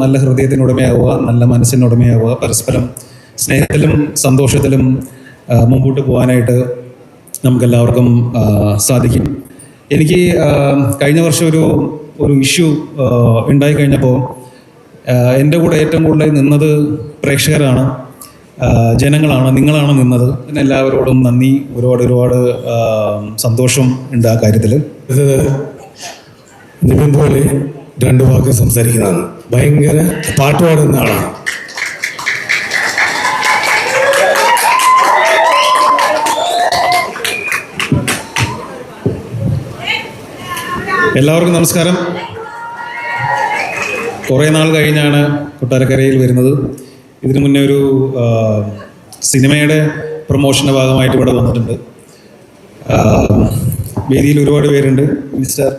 നല്ല ഹൃദയത്തിനുടമയാവുക നല്ല മനസ്സിനുടമയാവുക പരസ്പരം സ്നേഹത്തിലും സന്തോഷത്തിലും മുമ്പോട്ട് പോകാനായിട്ട് നമുക്കെല്ലാവർക്കും സാധിക്കും. എനിക്ക് കഴിഞ്ഞ വർഷം ഒരു ഒരു ഇഷ്യൂ ഉണ്ടായി കഴിഞ്ഞപ്പോൾ എന്റെ കൂടെ ഏറ്റവും കൂടുതൽ നിന്നത് പ്രേക്ഷകരാണ്. ജനങ്ങളാണ് നിങ്ങളാണ് നിന്നത്. പിന്നെ എല്ലാവരോടും നന്ദി. ഒരുപാട് ഒരുപാട് സന്തോഷം ഉണ്ട് ആ കാര്യത്തിൽ ഇത് പോലെ രണ്ട് വാക്ക് സംസാരിക്കുന്നതാണ് ഭയങ്കര പാട്ട് പാടുന്ന ആളാണ്. എല്ലാവർക്കും നമസ്കാരം. കുറേ നാൾ കഴിഞ്ഞാണ് കൊട്ടാരക്കരയിൽ വരുന്നത്. ഇതിനു മുന്നേ ഒരു സിനിമയുടെ പ്രൊമോഷന്റെ ഭാഗമായിട്ട് ഇവിടെ വന്നിട്ടുണ്ട്. വേദിയിൽ ഒരുപാട് പേരുണ്ട്. മിസ്റ്റർ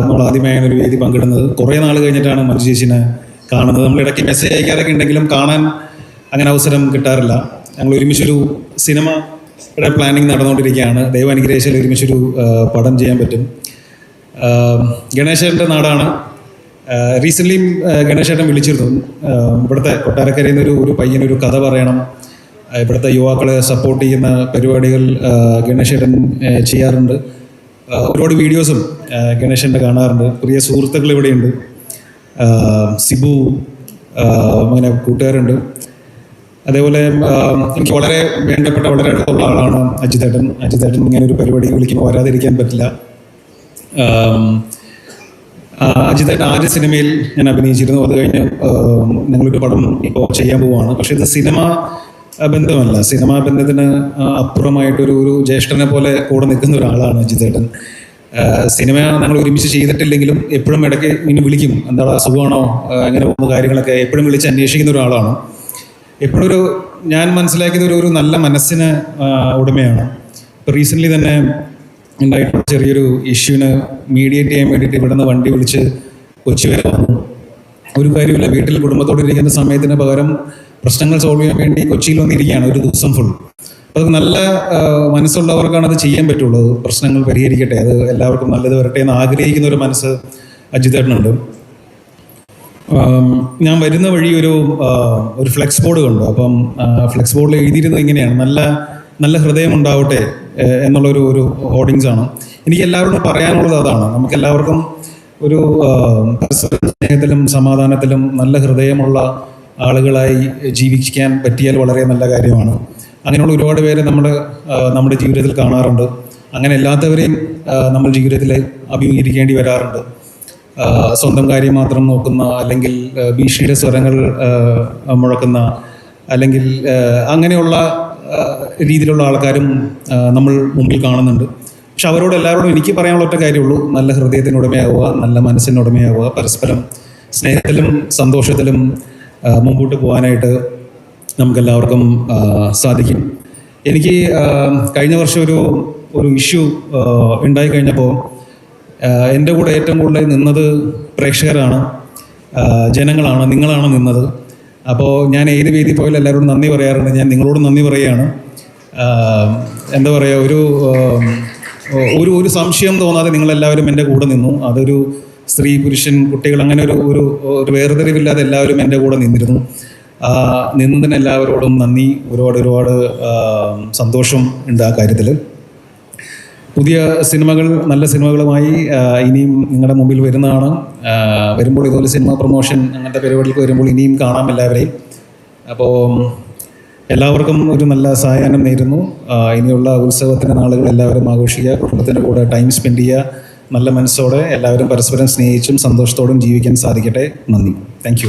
നമ്മൾ ഒരു വേദി പങ്കിടുന്നത്. കുറേ നാൾ കഴിഞ്ഞിട്ടാണ് മഞ്ജു ചേച്ചിനെ കാണുന്നത്. നമ്മൾ ഇടയ്ക്ക് മെസ്സേജ് അയക്കാറൊക്കെ ഉണ്ടെങ്കിലും കാണാൻ അങ്ങനെ അവസരം കിട്ടാറില്ല. ഞങ്ങൾ ഒരുമിച്ചൊരു സിനിമ ഇവിടെ പ്ലാനിങ് നടന്നുകൊണ്ടിരിക്കുകയാണ്. ദൈവം അനുഗ്രഹിച്ചാൽ ഒരുമിച്ചൊരു പടം ചെയ്യാൻ പറ്റും. ഗണേശന്റെ നാടാണ്. റീസെന്റ്ലി ഗണേശേട്ടൻ വിളിച്ചിരുന്നു. ഇവിടുത്തെ കൊട്ടാരക്കരയിൽ നിന്ന് ഒരു ഒരു പയ്യനൊരു കഥ പറയണം. ഇവിടുത്തെ യുവാക്കളെ സപ്പോർട്ട് ചെയ്യുന്ന പരിപാടികൾ ഗണേശേട്ടൻ ചെയ്യാറുണ്ട്. ഒരുപാട് വീഡിയോസും ഗണേശന്റെ കാണാറുണ്ട്. പ്രിയ സുഹൃത്തുക്കൾ ഇവിടെയുണ്ട്. സിബു അങ്ങനെ കൂട്ടുകാരുണ്ട്. അതേപോലെ എനിക്ക് വളരെ വേണ്ടപ്പെട്ട വളരെ അടുത്തുള്ള ആളാണ് അജിതേട്ടൻ. അജിതേട്ടൻ ഇങ്ങനെ ഒരു പരിപാടി വിളിക്കുമ്പോൾ വരാതിരിക്കാൻ പറ്റില്ല. ആ, ആദ്യ സിനിമയിൽ ഞാൻ അഭിനയിച്ചിരുന്നു. അത് കഴിഞ്ഞ് ഞങ്ങളൊരു പടം ഇപ്പോൾ ചെയ്യാൻ പോവുകയാണ് പക്ഷേ ഇത് സിനിമ ബന്ധമല്ല. സിനിമാ ബന്ധത്തിന് അപ്പുറമായിട്ടൊരു ഒരു ജ്യേഷ്ഠനെ പോലെ കൂടെ നിൽക്കുന്ന ഒരാളാണ് അജിതേട്ടൻ സിനിമ ഞങ്ങൾ ഒരുമിച്ച് ചെയ്തിട്ടില്ലെങ്കിലും എപ്പോഴും ഇടയ്ക്ക് ഇനി വിളിക്കും. എന്താ സുഖമാണോ? അങ്ങനെ പോകുന്ന കാര്യങ്ങളൊക്കെ എപ്പോഴും വിളിച്ച് അന്വേഷിക്കുന്ന ഒരാളാണ്. എപ്പോഴും ഒരു ഞാൻ മനസ്സിലാക്കിയത് ഒരു ഒരു നല്ല മനസ്സിന് ഉടമയാണ്. ഇപ്പോൾ റീസെന്റ്ലി തന്നെ ഉണ്ടായിട്ടുള്ള ചെറിയൊരു ഇഷ്യൂവിന് മീഡിയേറ്റ് ചെയ്യാൻ വേണ്ടിയിട്ട് ഇവിടുന്ന് വണ്ടി വിളിച്ച് കൊച്ചി വരെ വന്നു. ഒരു കാര്യമില്ല വീട്ടിൽ കുടുംബത്തോടെ ഇരിക്കുന്ന സമയത്തിന് പകരം പ്രശ്നങ്ങൾ സോൾവ് ചെയ്യാൻ വേണ്ടി കൊച്ചിയിൽ വന്നിരിക്കുകയാണ്. ഒരു ദിവസം ഫുൾ അപ്പോൾ അത് നല്ല മനസ്സുള്ളവർക്കാണ് അത് ചെയ്യാൻ പറ്റുള്ളൂ. പ്രശ്നങ്ങൾ പരിഹരിക്കട്ടെ. അത് എല്ലാവർക്കും നല്ലത് വരട്ടെ എന്ന് ആഗ്രഹിക്കുന്ന ഒരു മനസ്സ് അജിതേട്ടനുണ്ട്. ഞാൻ വരുന്ന വഴി ഒരു ഒരു ഫ്ലെക്സ് ബോർഡ് കണ്ടു. അപ്പം ഫ്ലെക്സ് ബോർഡിൽ എഴുതിയിരുന്നത് ഇങ്ങനെയാണ്. നല്ല നല്ല ഹൃദയം ഉണ്ടാവട്ടെ. എന്നുള്ളൊരു ഒരു ഹോർഡിങ്സ് ആണ്. എനിക്ക് എല്ലാവരോടും പറയാനുള്ളത് അതാണ്. നമുക്ക് എല്ലാവർക്കും ഒരു സ്നേഹത്തിലും സമാധാനത്തിലും നല്ല ഹൃദയമുള്ള ആളുകളായി ജീവിക്കാൻ പറ്റിയാൽ വളരെ നല്ല കാര്യമാണ്. അങ്ങനെയുള്ള ഒരുപാട് പേരെ നമ്മൾ നമ്മുടെ ജീവിതത്തിൽ കാണാറുണ്ട്. അങ്ങനെ അല്ലാത്തവരെയും നമ്മൾ ജീവിതത്തിൽ അഭിമുഖീകരിക്കേണ്ടി വരാറുണ്ട്. സ്വന്തം കാര്യം മാത്രം നോക്കുന്ന അല്ലെങ്കിൽ ഭീഷണിയുടെ സ്വരങ്ങൾ മുഴക്കുന്ന അല്ലെങ്കിൽ അങ്ങനെയുള്ള രീതിയിലുള്ള ആൾക്കാരും നമ്മൾ മുമ്പിൽ കാണുന്നുണ്ട്. പക്ഷെ അവരോട് എല്ലാവരോടും എനിക്ക് പറയാനുള്ള ഒറ്റ കാര്യമുള്ളൂ. നല്ല ഹൃദയത്തിനുടമയാവുക നല്ല മനസ്സിനുടമയാവുക പരസ്പരം സ്നേഹത്തിലും സന്തോഷത്തിലും മുമ്പോട്ട് പോകാനായിട്ട് നമുക്കെല്ലാവർക്കും സാധിക്കും. എനിക്ക് കഴിഞ്ഞ വർഷം ഒരു ഒരു ഇഷ്യൂ ഉണ്ടായി കഴിഞ്ഞപ്പോൾ എന്റെ കൂടെ ഏറ്റവും കൂടുതൽ നിന്നത് പ്രേക്ഷകരാണ്. ജനങ്ങളാണ് നിങ്ങളാണ് നിന്നത്. അപ്പോൾ ഞാൻ ഏത് വേദി പോയാലും എല്ലാവരോടും നന്ദി പറയാറുണ്ട്. ഞാൻ നിങ്ങളോട് നന്ദി പറയുകയാണ്. എന്താ പറയുക ഒരു ഒരു ഒരു സംശയം തോന്നാതെ നിങ്ങളെല്ലാവരും എന്റെ കൂടെ നിന്നു. അതൊരു സ്ത്രീ പുരുഷൻ കുട്ടികൾ അങ്ങനെ ഒരു ഒരു ഒരു വേർതിരിവില്ലാതെ എല്ലാവരും എന്റെ കൂടെ നിന്നിരുന്നു. നിന്നതിന് എല്ലാവരോടും നന്ദി. ഒരുപാട് ഒരുപാട് സന്തോഷം ഉണ്ട് ആ കാര്യത്തിൽ പുതിയ സിനിമകൾ നല്ല സിനിമകളുമായി ഇനിയും നിങ്ങളുടെ മുമ്പിൽ വരുന്നതാണ്. വരുമ്പോൾ ഇതുപോലെ സിനിമ പ്രൊമോഷൻ അങ്ങനത്തെ പരിപാടികൾക്ക് വരുമ്പോൾ ഇനിയും കാണാം എല്ലാവരെയും. അപ്പോൾ എല്ലാവർക്കും ഒരു നല്ല സഹായനം നേരുന്നു. ഇനിയുള്ള ഉത്സവത്തിന്റെ നാളുകൾ എല്ലാവരും ആഘോഷിക്കുക. കുടുംബത്തിന്റെ കൂടെ ടൈം സ്പെൻഡ് ചെയ്യുക. നല്ല മനസ്സോടെ എല്ലാവരും പരസ്പരം സ്നേഹിച്ചും സന്തോഷത്തോടും ജീവിക്കാൻ സാധിക്കട്ടെ. നന്ദി. താങ്ക്